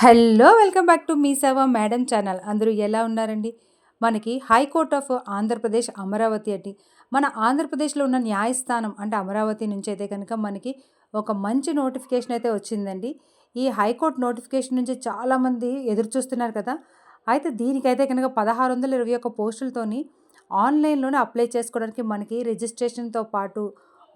Hello welcome back to మీ సేవ madam channel. అందరూ ఎలా ఉన్నారండి? మనకి హైకోర్ట్ ఆఫ్ ఆంధ్రప్రదేశ్ అమరావతి అండి. మన ఆంధ్రప్రదేశ్లో ఉన్న న్యాయస్థానం అంటే అమరావతి నుంచి అయితే కనుక మనకి ఒక మంచి నోటిఫికేషన్ అయితే వచ్చిందండి. ఈ హైకోర్టు నోటిఫికేషన్ నుంచి చాలామంది ఎదురు చూస్తున్నారు కదా. అయితే దీనికైతే కనుక పదహారు వందల ఇరవై ఒక్క పోస్టులతోని ఆన్లైన్లోనే అప్లై చేసుకోవడానికి మనకి రిజిస్ట్రేషన్తో పాటు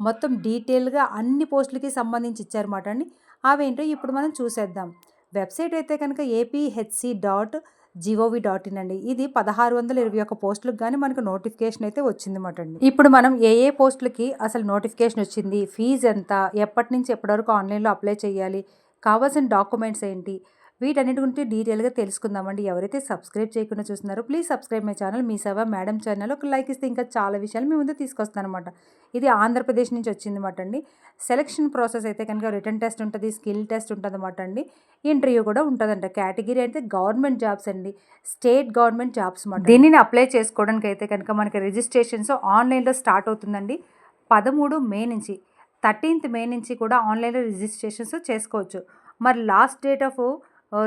మొత్తం డీటెయిల్గా అన్ని పోస్టులకి సంబంధించి ఇచ్చారన్నమాట అండి. అవేంటో ఇప్పుడు మనం చూసేద్దాం. వెబ్సైట్ అయితే కనుక APHC dot GOV dot in అండి. ఇది పదహారు వందల ఇరవై ఒక్క పోస్టులకు కానీ మనకు నోటిఫికేషన్ అయితే వచ్చిందన్నమాట అండి. ఇప్పుడు మనం ఏ ఏ పోస్టులకి అసలు నోటిఫికేషన్ వచ్చింది ఫీజు ఎంత ఎప్పటి నుంచి ఎప్పటి వరకు ఆన్లైన్లో అప్లై చేయాలి కావాల్సిన డాక్యుమెంట్స్ ఏంటి వీటన్నిటి గురించి డీటెయిల్గా తెలుసుకుందామండి. ఎవరైతే సబ్స్క్రైబ్ చేయకుండా చూస్తున్నారో ప్లీజ్ సబ్స్క్రైబ్ మై ఛానల్. మీ సేవ మేడం ఛానల్ ఒక లైక్ ఇస్తే ఇంకా చాలా విషయాలు మీ ముందు తీసుకొస్తాను అనమాట ఇది ఆంధ్రప్రదేశ్ నుంచి వచ్చింది అనమాట అండి. సెలక్షన్ ప్రాసెస్ అయితే కనుక రిటర్న్ టెస్ట్ ఉంటుంది స్కిల్ టెస్ట్ ఉంటుంది అనమాట అండి. ఇంటర్వ్యూ కూడా ఉంటుందంట. కేటగిరీ అయితే గవర్నమెంట్ జాబ్స్ అండి. స్టేట్ గవర్నమెంట్ జాబ్స్ అనమాట దీనిని అప్లై చేసుకోవడానికి అయితే కనుక మనకి రిజిస్ట్రేషన్స్ ఆన్లైన్లో స్టార్ట్ అవుతుందండి. పదమూడు మే నుంచి థర్టీన్త్ మే నుంచి కూడా ఆన్లైన్లో రిజిస్ట్రేషన్స్ చేసుకోవచ్చు. మరి లాస్ట్ డేట్ ఆఫ్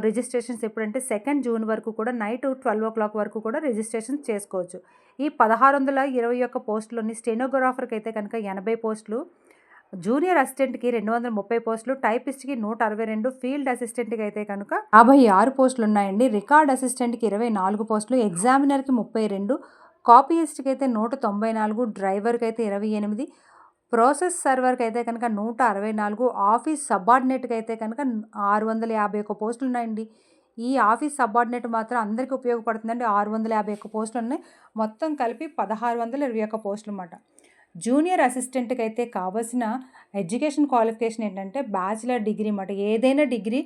రిజిస్ట్రేషన్స్ ఎప్పుడంటే సెకండ్ జూన్ వరకు కూడా నైట్ ట్వెల్వ్ ఓ క్లాక్ వరకు కూడా రిజిస్ట్రేషన్స్ చేసుకోవచ్చు. ఈ పదహారు వందల ఇరవై ఒక్క పోస్టులోని స్టెనోగ్రాఫర్కి అయితే కనుక ఎనభై పోస్టులు జూనియర్ అసిస్టెంట్కి రెండు వందల ముప్పై పోస్టులు టైపిస్ట్కి నూట అరవై రెండు ఫీల్డ్ అసిస్టెంట్కి అయితే కనుక యాభై ఆరు పోస్టులు ఉన్నాయండి రికార్డ్ అసిస్టెంట్కి ఇరవై నాలుగు పోస్టులు ఎగ్జామినర్కి ముప్పై రెండు కాపీయిస్ట్కి అయితే నూట తొంభై నాలుగు డ్రైవర్కి అయితే ఇరవై ఎనిమిది ప్రాసెస్ సర్వర్కి అయితే కనుక నూట అరవై నాలుగు ఆఫీస్ సబార్డినేట్కి అయితే కనుక ఆరు వందల యాభై ఒక్క పోస్టులు ఉన్నాయండి. ఈ ఆఫీస్ సబార్డినేట్ మాత్రం అందరికీ ఉపయోగపడుతుందండి. ఆరు వందల యాభై ఒక్క పోస్టులు ఉన్నాయి. మొత్తం కలిపి పదహారు వందల ఇరవై ఒక్క పోస్టులు అన్నమాట. జూనియర్ అసిస్టెంట్కి అయితే కావాల్సిన ఎడ్యుకేషన్ క్వాలిఫికేషన్ ఏంటంటే బ్యాచిలర్ డిగ్రీ అన్నమాట. ఏదైనా డిగ్రీ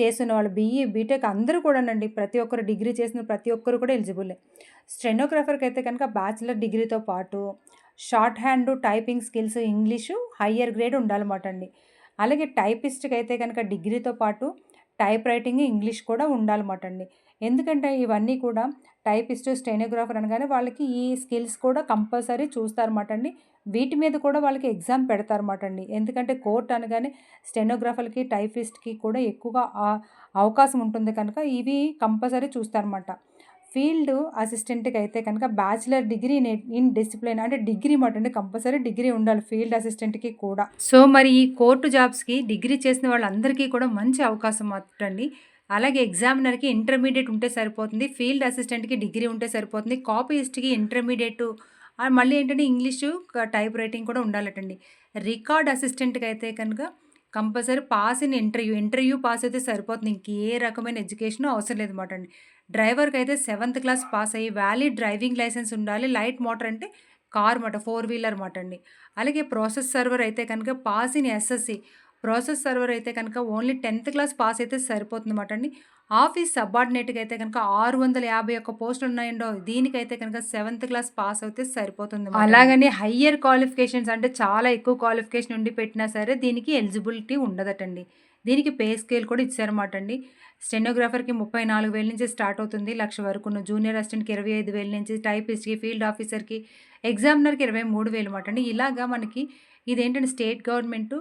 చేసిన వాళ్ళు బీఈ బీటెక్ అందరూ కూడానండి ప్రతి ఒక్కరు డిగ్రీ చేసిన ప్రతి ఒక్కరు కూడా ఎలిజిబులే. స్టెనోగ్రాఫర్కి అయితే కనుక బ్యాచిలర్ డిగ్రీతో పాటు shorthand typing skills English higher grade ఉండాలన్నమాట అండి అలాగే టైపిస్ట్కి అయితే కనుక డిగ్రీతో పాటు టైప్ రైటింగ్ ఇంగ్లీష్ కూడా ఉండాలన్నమాట అండి ఎందుకంటే ఇవన్నీ కూడా టైపిస్ట్ స్టెనోగ్రాఫర్ అనగానే వాళ్ళకి ఈ స్కిల్స్ కూడా కంపల్సరీ చూస్తారన్నమాట అండి వీటి మీద కూడా వాళ్ళకి ఎగ్జామ్ పెడతారన్నమాట అండి ఎందుకంటే కోర్ట్ అనగానే స్టెనోగ్రాఫర్కి టైపిస్ట్కి కూడా ఎక్కువగా అవకాశం ఉంటుంది కనుక ఇవి కంపల్సరీ చూస్తారన్నమాట. ఫీల్డ్ అసిస్టెంట్కి అయితే కనుక బ్యాచిలర్ డిగ్రీ ఇన్ డిసిప్లిన్ అంటే డిగ్రీ మటండి కంపల్సరీ డిగ్రీ ఉండాలి ఫీల్డ్ అసిస్టెంట్కి కూడా. సో మరి ఈ కోర్టు జాబ్స్కి డిగ్రీ చేసిన వాళ్ళందరికీ కూడా మంచి అవకాశం అండి అలాగే ఎగ్జామినర్కి ఇంటర్మీడియట్ ఉంటే సరిపోతుంది ఫీల్డ్ అసిస్టెంట్కి డిగ్రీ ఉంటే సరిపోతుంది కాపీయిస్ట్కి ఇంటర్మీడియట్ మళ్ళీ ఏంటంటే ఇంగ్లీషు టైప్ రైటింగ్ కూడా ఉండాలటండి. రికార్డ్ అసిస్టెంట్కి అయితే కనుక compulsory pass in interview interview pass అయితే సరిపోతుంది ఇంకే రకమైన ఎడ్యుకేషన్ అవసరం లేదు అనమాట అండి డ్రైవర్కి అయితే సెవెంత్ క్లాస్ పాస్ అయ్యి వ్యాలిడ్ డ్రైవింగ్ లైసెన్స్ ఉండాలి. లైట్ మోటార్ అంటే కార్ మాట ఫోర్ వీలర్ మాట అండి. అలాగే ప్రాసెస్ సర్వర్ అయితే కనుక pass in SSC. Process server అయితే కనుక ఓన్లీ టెన్త్ క్లాస్ పాస్ అయితే సరిపోతుంది అనమాట అండి. ఆఫీస్ సబార్డినేట్కి అయితే కనుక ఆరు వందల యాభై ఒక్క పోస్టులు ఉన్నాయండో దీనికైతే కనుక సెవెంత్ క్లాస్ పాస్ అయితే సరిపోతుంది అలాగని హయ్యర్ క్వాలిఫికేషన్స్ అంటే చాలా ఎక్కువ క్వాలిఫికేషన్ ఉండి పెట్టినా సరే దీనికి ఎలిజిబిలిటీ ఉండదటండి. దీనికి పే స్కేల్ కూడా ఇచ్చారన్నమాట అండి స్టెనోగ్రాఫర్కి ముప్పై నాలుగు వేల నుంచి స్టార్ట్ అవుతుంది లక్ష వరకు. జూనియర్ అసిస్టెంట్కి ఇరవై ఐదు వేల నుంచి టైపిస్ట్కి ఫీల్డ్ ఆఫీసర్కి ఎగ్జామినర్కి ఇరవై మూడు వేలు అన్నమాట అండి ఇలాగా మనకి ఇదేంటంటే స్టేట్ గవర్నమెంట్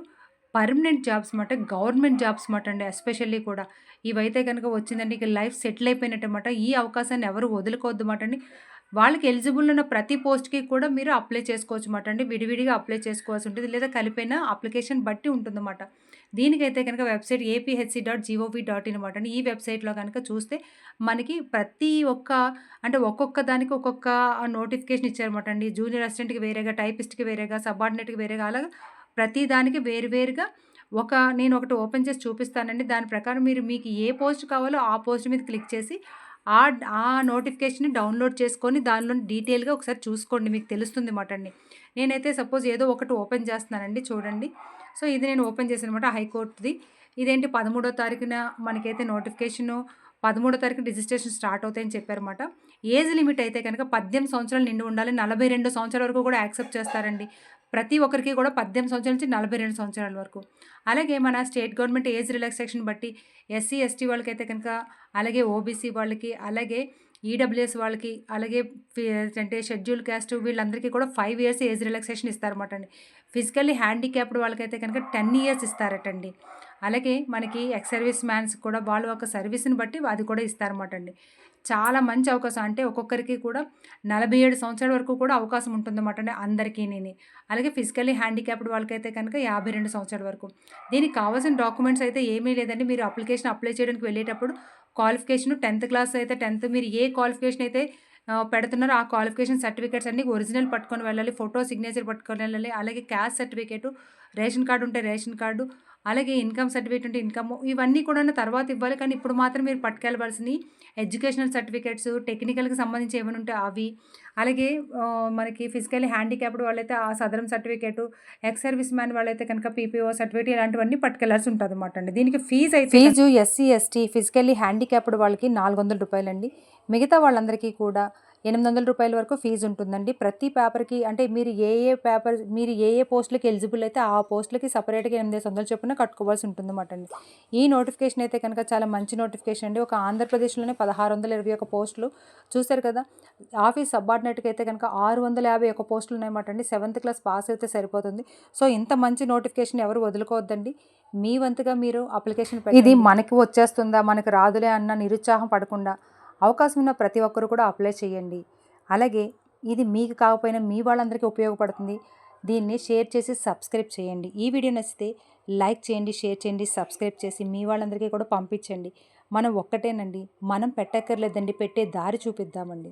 పర్మనెంట్ జాబ్స్ మాట గవర్నమెంట్ జాబ్స్ మాట అండి ఎస్పెషల్లీ కూడా. ఇవైతే కనుక వచ్చిందంటే ఇక లైఫ్ సెటిల్ అయిపోయినట్టు అనమాట ఈ అవకాశాన్ని ఎవరు వదులుకోవద్దు మాట అండి వాళ్ళకి ఎలిజిబుల్ ఉన్న ప్రతి పోస్ట్కి కూడా మీరు అప్లై చేసుకోవచ్చు అన్నమాట అండి విడివిడిగా అప్లై చేసుకోవాల్సి ఉంటుంది. లేదా కలిపిన అప్లికేషన్ బట్టి ఉంటుందన్నమాట. దీనికైతే కనుక website APHC dot GOV dot in అనమాట అండి ఈ వెబ్సైట్లో కనుక చూస్తే మనకి ప్రతి ఒక్క అంటే ఒక్కొక్క దానికి ఒక్కొక్క నోటిఫికేషన్ ఇచ్చారన్నమాట. అండి జూనియర్ అసిస్టెంట్కి వేరేగా టైపిస్ట్కి వేరేగా సబార్డినేట్కి వేరేగా అలాగా ప్రతి దానికి వేరువేరుగా ఒక నేను ఒకటి ఓపెన్ చేసి చూపిస్తానండి. దాని ప్రకారం మీరు మీకు ఏ పోస్ట్ కావాలో ఆ పోస్ట్ మీద క్లిక్ చేసి ఆ ఆ నోటిఫికేషన్ని డౌన్లోడ్ చేసుకొని దానిలో డీటెయిల్గా ఒకసారి చూసుకోండి. మీకు తెలుస్తుంది మాటండి నేనైతే సపోజ్ ఏదో ఒకటి ఓపెన్ చేస్తున్నానండి చూడండి. సో ఇది నేను ఓపెన్ చేశాను అనమాట హైకోర్టుది. ఇదేంటి పదమూడో తారీఖున మనకైతే నోటిఫికేషను పదమూడో తారీఖు రిజిస్ట్రేషన్ స్టార్ట్ అవుతాయని చెప్పారన్నమాట ఏజ్ లిమిట్ అయితే కనుక పద్దెనిమిది సంవత్సరాలు నిండి ఉండాలి. నలభై రెండు సంవత్సరాల వరకు కూడా యాక్సెప్ట్ చేస్తారండి. ప్రతి ఒక్కరికి కూడా పద్దెనిమిది సంవత్సరాల నుంచి నలభై రెండు సంవత్సరాల వరకు. అలాగే మన స్టేట్ గవర్నమెంట్ ఏజ్ రిలాక్సేషన్ బట్టి ఎస్సీ ఎస్టీ వాళ్ళకైతే కనుక అలాగే ఓబీసీ వాళ్ళకి అలాగే ఈడబ్ల్యూఎస్ వాళ్ళకి అలాగే అంటే షెడ్యూల్ క్యాస్ట్ వీళ్ళందరికీ కూడా ఫైవ్ ఇయర్స్ ఏజ్ రిలాక్సేషన్ ఇస్తారన్నమాట అండి. ఫిజికల్లీ హ్యాండిక్యాప్డ్ వాళ్ళకైతే కనుక టెన్ ఇయర్స్ ఇస్తారటండి. అలాగే మనకి ఎక్స్ సర్వీస్ మ్యాన్స్ కూడా వాళ్ళు ఒక సర్వీస్ని బట్టి అది కూడా ఇస్తారన్నమాట అండి చాలా మంచి అవకాశం. అంటే ఒక్కొక్కరికి కూడా నలభై ఏడు సంవత్సరాల వరకు కూడా అవకాశం ఉంటుందన్నమాట అండి అందరికీ అలాగే ఫిజికల్లీ హ్యాండిక్యాప్డ్ వాళ్ళకైతే కనుక యాభై రెండు సంవత్సరాల వరకు. దీనికి కావాల్సిన డాక్యుమెంట్స్ అయితే ఏమీ లేదండి. మీరు అప్లికేషన్ అప్లై చేయడానికి వెళ్ళేటప్పుడు క్వాలిఫికేషన్ టెన్త్ క్లాస్ అయితే టెన్త్ మీరు ఏ క్వాలిఫికేషన్ అయితే పెడుతున్నారో. ఆ క్వాలిఫికేషన్ సర్టిఫికేట్స్ అన్ని ఒరిజినల్ పట్టుకొని వెళ్ళాలి ఫోటో సిగ్నేచర్ పట్టుకొని వెళ్ళాలి అలాగే క్యాస్ట్ సర్టిఫికేటు రేషన్ కార్డు ఉంటే రేషన్ కార్డు అలాగే ఇన్కమ్ సర్టిఫికేట్ ఉంటే ఇన్కమ్ ఇవన్నీ కూడా తర్వాత ఇవ్వాలి. కానీ ఇప్పుడు మాత్రం మీరు పట్టుకెళ్ళవలసినవి ఎడ్యుకేషనల్ సర్టిఫికేట్స్ టెక్నికల్కి సంబంధించి ఏమైనా ఉంటే అవి. అలాగే మనకి ఫిజికల్లీ హ్యాండిక్యాప్డ్ వాళ్ళైతే ఆ సదరం సర్టిఫికేట్ ఎక్స్ సర్వీస్ మ్యాన్ వాళ్ళైతే కనుక పీపీఓ సర్టిఫికేట్ ఇలాంటివన్నీ పట్టుకెళ్ళాల్సి ఉంటుంది అనమాట అండి. దీనికి ఫీజు అయితే fee SC ST physically handicapped వాళ్ళకి నాలుగు వందల రూపాయలండి. మిగతా వాళ్ళందరికీ కూడా ఎనిమిది వందల రూపాయల వరకు ఫీజు ఉంటుందండి. ప్రతి పేపర్కి అంటే మీరు ఏ ఏ పేపర్ మీరు ఏ ఏ పోస్టులకి ఎలిజిబుల్ అయితే ఆ పోస్టులకి సపరేట్గా ఎనిమిది వందల చొప్పున కట్టుకోవాల్సి ఉంటుందన్నమాట అండి. ఈ నోటిఫికేషన్ అయితే కనుక చాలా మంచి నోటిఫికేషన్ అండి. ఒక ఆంధ్రప్రదేశ్లోనే పదహారు వందల ఇరవై ఒక పోస్టులు చూశారు కదా ఆఫీస్ సబార్డినేట్కి అయితే కనుక ఆరు వందల యాభై ఒక పోస్టులు ఉన్నాయన్నమాట అండి. సెవెంత్ క్లాస్ పాస్ అయితే సరిపోతుంది. సో ఇంత మంచి నోటిఫికేషన్ ఎవరు వదులుకోవద్దండి. మీ వంతుగా మీరు అప్లికేషన్ ఇది మనకి వచ్చేస్తుందా మనకి రాదులే అన్న నిరుత్సాహం పడకుండా అవకాశం ఉన్న ప్రతి ఒక్కరు కూడా అప్లై చేయండి. అలాగే ఇది మీకు కాకపోయినా మీ వాళ్ళందరికీ ఉపయోగపడుతుంది. దీన్ని షేర్ చేసి సబ్స్క్రైబ్ చేయండి. ఈ వీడియో నచ్చితే లైక్ చేయండి షేర్ చేయండి సబ్స్క్రైబ్ చేసి మీ వాళ్ళందరికీ కూడా పంపించండి. మనం ఒక్కటేనండి. మనం పెట్టక్కర్లేదండి. పెట్టే దారి చూపిద్దామండి.